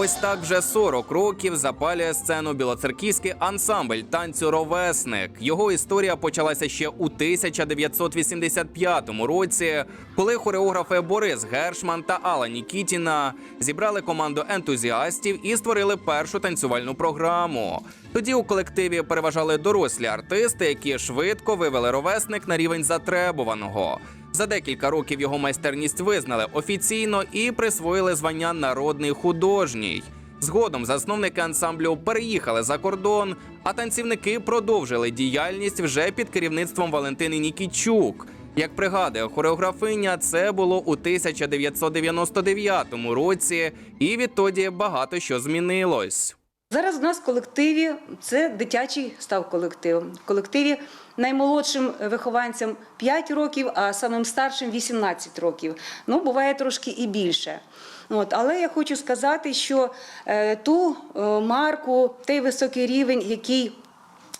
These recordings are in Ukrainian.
Ось так вже 40 років запалює сцену білоцерківський ансамбль танцю Ровесник. Його історія почалася ще у 1985 році, коли хореографи Борис Гершман та Алла Нікітіна зібрали команду ентузіастів і створили першу танцювальну програму. Тоді у колективі переважали дорослі артисти, які швидко вивели ровесник на рівень затребуваного. За декілька років його майстерність визнали офіційно і присвоїли звання народний художній. Згодом засновники ансамблю переїхали за кордон, а танцівники продовжили діяльність вже під керівництвом Валентини Нікічук. Як пригадує хореографиня, це було у 1999 році, і відтоді багато що змінилось. Зараз у нас в колективі це дитячий став колектив. В колективі наймолодшим вихованцям 5 років, а самим старшим 18 років. Ну, буває трошки і більше. От, але я хочу сказати, що е, ту е, марку, той високий рівень, який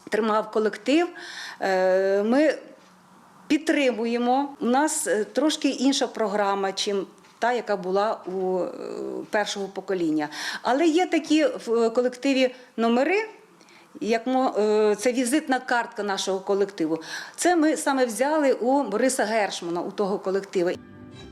тримав колектив, е, ми підтримуємо. У нас трошки інша програма, чим та, яка була у е, першого покоління. Але є такі в е, колективі номери. Як е, це візитна картка нашого колективу. Це ми саме взяли у Бориса Гершмана, у того колективу.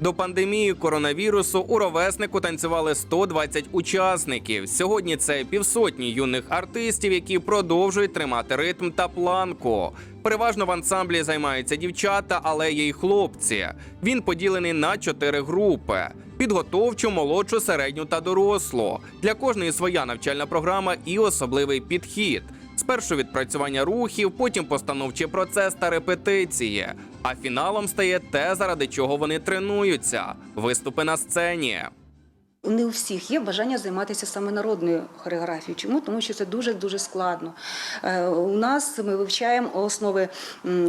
До пандемії коронавірусу у ровеснику танцювали 120 учасників. Сьогодні це півсотні юних артистів, які продовжують тримати ритм та планку. Переважно в ансамблі займаються дівчата, але є й хлопці. Він поділений на чотири групи: підготовчу, молодшу, середню та дорослу. Для кожної своя навчальна програма і особливий підхід. Спершу відпрацювання рухів, потім постановчий процес та репетиції. А фіналом стає те, заради чого вони тренуються виступи на сцені. Не у всіх є бажання займатися саме народною хореографією. Чому? Тому що це дуже дуже складно. Е, У нас ми вивчаємо основи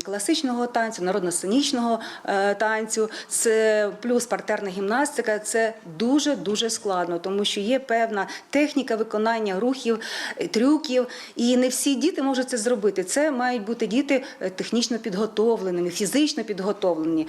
класичного танцю, народно-сценічного е, танцю, це плюс партерна гімнастика. Це дуже дуже складно, тому що є певна техніка виконання рухів, е, трюків, і не всі діти можуть це зробити. Це мають бути діти технічно підготовленими, фізично підготовлені.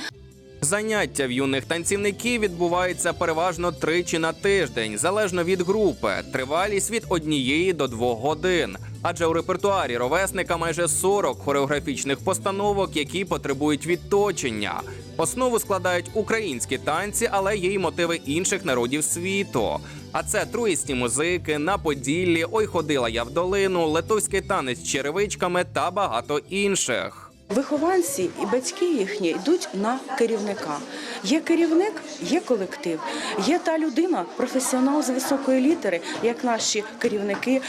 Заняття в юних танцівників відбуваються переважно тричі на тиждень, залежно від групи. Тривалість від однієї до двох годин. Адже у репертуарі ровесника майже 40 хореографічних постановок, які потребують відточення. Основу складають українські танці, але є й мотиви інших народів світу. А це труїсні музики на Поділлі, Ой ходила я в долину, литовський танець з черевичками та багато інших. Вихованці і батьки їхні йдуть на керівника. Є керівник, є колектив, є та людина, професіонал з високої літери, як наші керівники,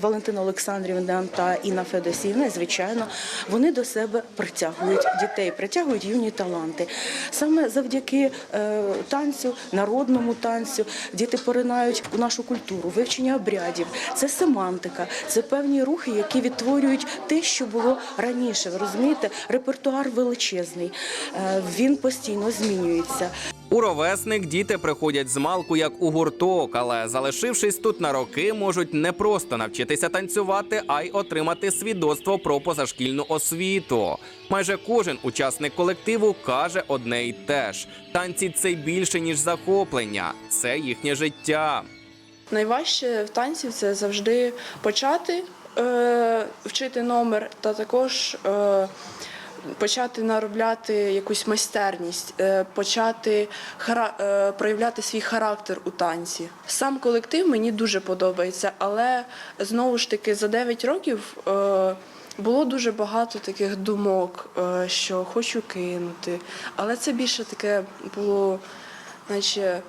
Валентина Олександрівна та Інна Федосіївна. І, Звичайно, вони до себе притягують дітей, притягують юні таланти. Саме завдяки е, танцю, народному танцю, діти поринають у нашу культуру, вивчення обрядів. Це семантика, це певні рухи, які відтворюють те, що було раніше. Розумієте, репертуар величезний, е, він постійно змінюється. У ровесник діти приходять з малку як у гурток, але залишившись тут на роки, можуть не просто навчитися танцювати, а й отримати свідоцтво про позашкільну освіту. Майже кожен учасник колективу каже одне й те ж: танці це більше ніж захоплення, це їхнє життя. Найважче в танці це завжди почати е, вчити номер та також е, почати наробляти якусь майстерність, е, почати хара, проявляти свій характер у танці. Сам колектив мені дуже подобається, але знову ж таки за 9 років. Було дуже багато таких думок, що хочу кинути, але це більше таке було, наче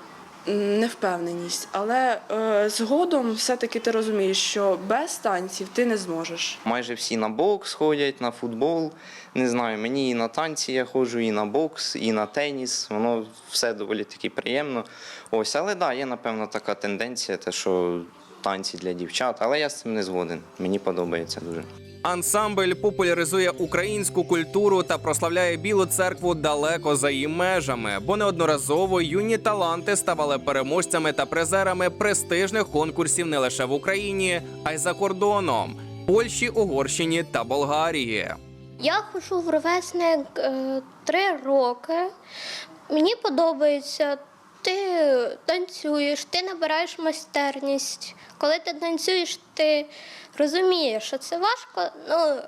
невпевненість. Але е, згодом все-таки ти розумієш, що без танців ти не зможеш. Майже всі на бокс ходять, на футбол. Не знаю, мені і на танці я ходжу, і на бокс, і на теніс. Воно все доволі таки приємно. Ось, але да, є напевно така тенденція, те, що танці для дівчат, але я з цим не згоден. Мені подобається дуже. Ансамбль популяризує українську культуру та прославляє Білу церкву далеко за її межами, бо неодноразово юні таланти ставали переможцями та призерами престижних конкурсів не лише в Україні, а й за кордоном Польщі, Угорщині та Болгарії. Я ходжу в ровесник е, три роки. Мені подобається ти танцюєш, ти набираєш майстерність. Коли ти танцюєш, ти розумієш, що це важко. Ну,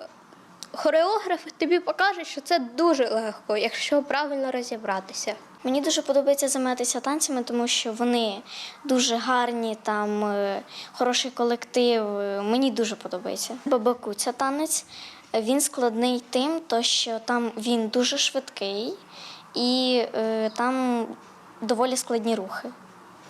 хореограф тобі покаже, що це дуже легко, якщо правильно розібратися. Мені дуже подобається займатися танцями, тому що вони дуже гарні, там е, хороший колектив. е, Мені дуже подобається. Бабаку це танець. Він складний тим, то що там він дуже швидкий і е, там доволі складні рухи.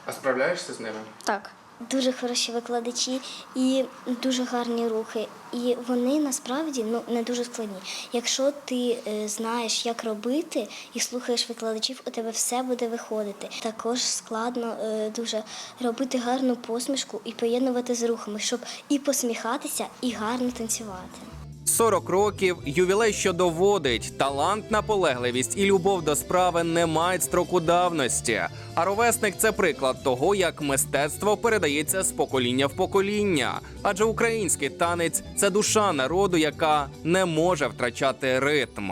А справляєшся з ними? Так. Дуже хороші викладачі і дуже гарні рухи. І вони насправді ну не дуже складні. Якщо ти е, знаєш, як робити і слухаєш викладачів, у тебе все буде виходити. Також складно е, дуже робити гарну посмішку і поєднувати з рухами, щоб і посміхатися, і гарно танцювати. 40 років ювілей, що доводить талант, наполегливість і любов до справи не мають строку давності. А ровесник це приклад того, як мистецтво передається з покоління в покоління. Адже український танець це душа народу, яка не може втрачати ритм.